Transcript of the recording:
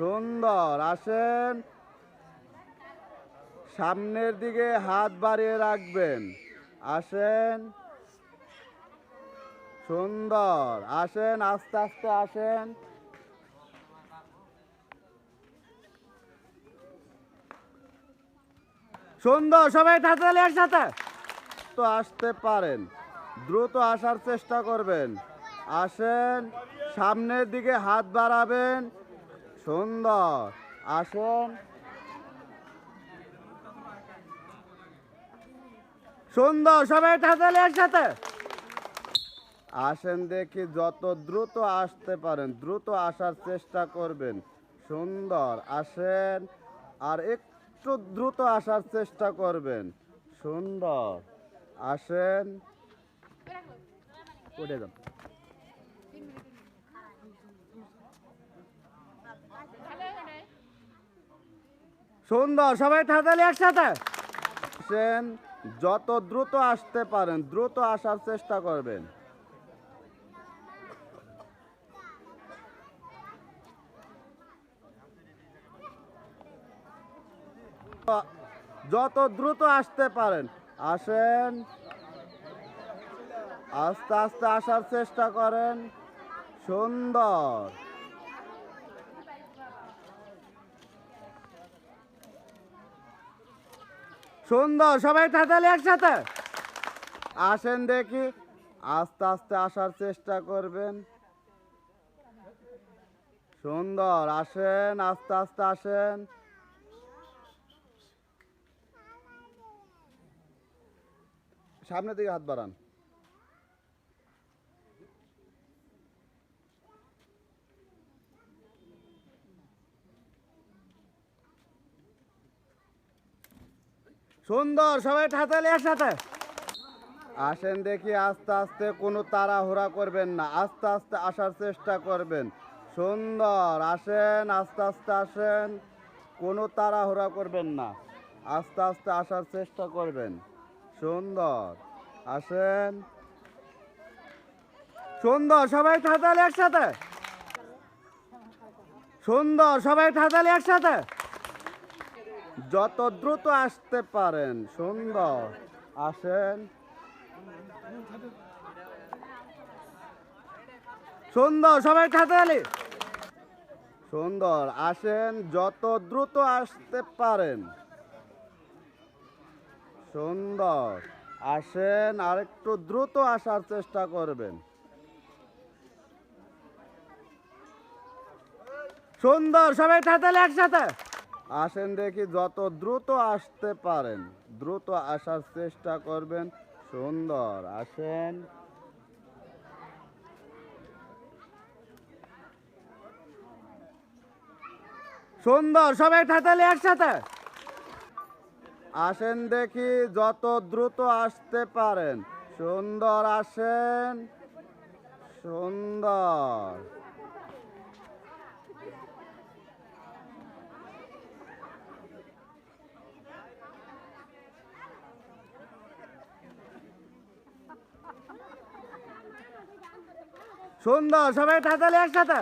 সুন্দর, আসেন। সামনের দিকে হাত বাড়িয়ে রাখবেন। আসেন। সুন্দর, আসেন, আস্তে আস্তে আসেন। সুন্দর, সবাই তাড়াতাড়ি একসাথে। তো আসতে পারেন, দ্রুত আসার চেষ্টা করবেন। আসেন, সামনের দিকে হাত বাড়াবেন। সুন্দর। আসেন। সুন্দর, সবাই তাড়াতাড়ি একসাথে। আসেন দেখি যত দ্রুত আসতে পারেন, দ্রুত আসার চেষ্টা করবেন। সুন্দর, আসেন। আর একটু দ্রুত আসার চেষ্টা করবেন। সুন্দর, আসেন। উঠে যান। সুন্দর, সবাই তাড়াতাড়ি একসাথে। আসেন যত দ্রুত আসতে পারেন, দ্রুত আসার চেষ্টা করবেন। যত দ্রুত আসতে পারেন, আসেন। আস্তে আস্তে আসার চেষ্টা করেন। সুন্দর। সুন্দর, সবাই তাড়াতাড়ি একসাথে। আসেন দেখি, আস্তে আস্তে আসার চেষ্টা করবেন। সুন্দর, আসেন, আস্তে আস্তে আসেন। সামনের দিকে হাত বাড়ান। সুন্দর, সবাই ঠাতালে একসাথে আসেন দেখি, আস্তে আস্তে কোনো তাড়াহুড়া করবেন না, আস্তে আস্তে আসার চেষ্টা করবেন। সুন্দর, আসেন, আস্তে আস্তে আসেন, কোনো তাড়াহুড়া করবেন না, আস্তে আস্তে আসার চেষ্টা করবেন। সুন্দর, আসেন। সুন্দর, সবাই ঠাতালে একসাথে। সুন্দর, সবাই ঠাতালে একসাথে। যত দ্রুত আসতে পারেন, সুন্দর। আসেন। সুন্দর, সবাই ঠাতালি সুন্দর, আসেন, যত দ্রুত আসতে পারেন। সুন্দর, আসেন, আরেকটু দ্রুত আসার চেষ্টা করবেন। সুন্দর, সবাই তাড়াতাড়ি একসাথে। আসেন দেখি যত দ্রুত আসতে পারেন। দ্রুত আসার চেষ্টা করবেন। সুন্দর, আসেন। সুন্দর, সবাই তাড়াতাড়ি একসাথে। আসেন দেখি যত দ্রুত আসতে পারেন। সুন্দর, আসেন। সুন্দর। সুন্দর সবাই তাড়াতাড়ি একসাথে।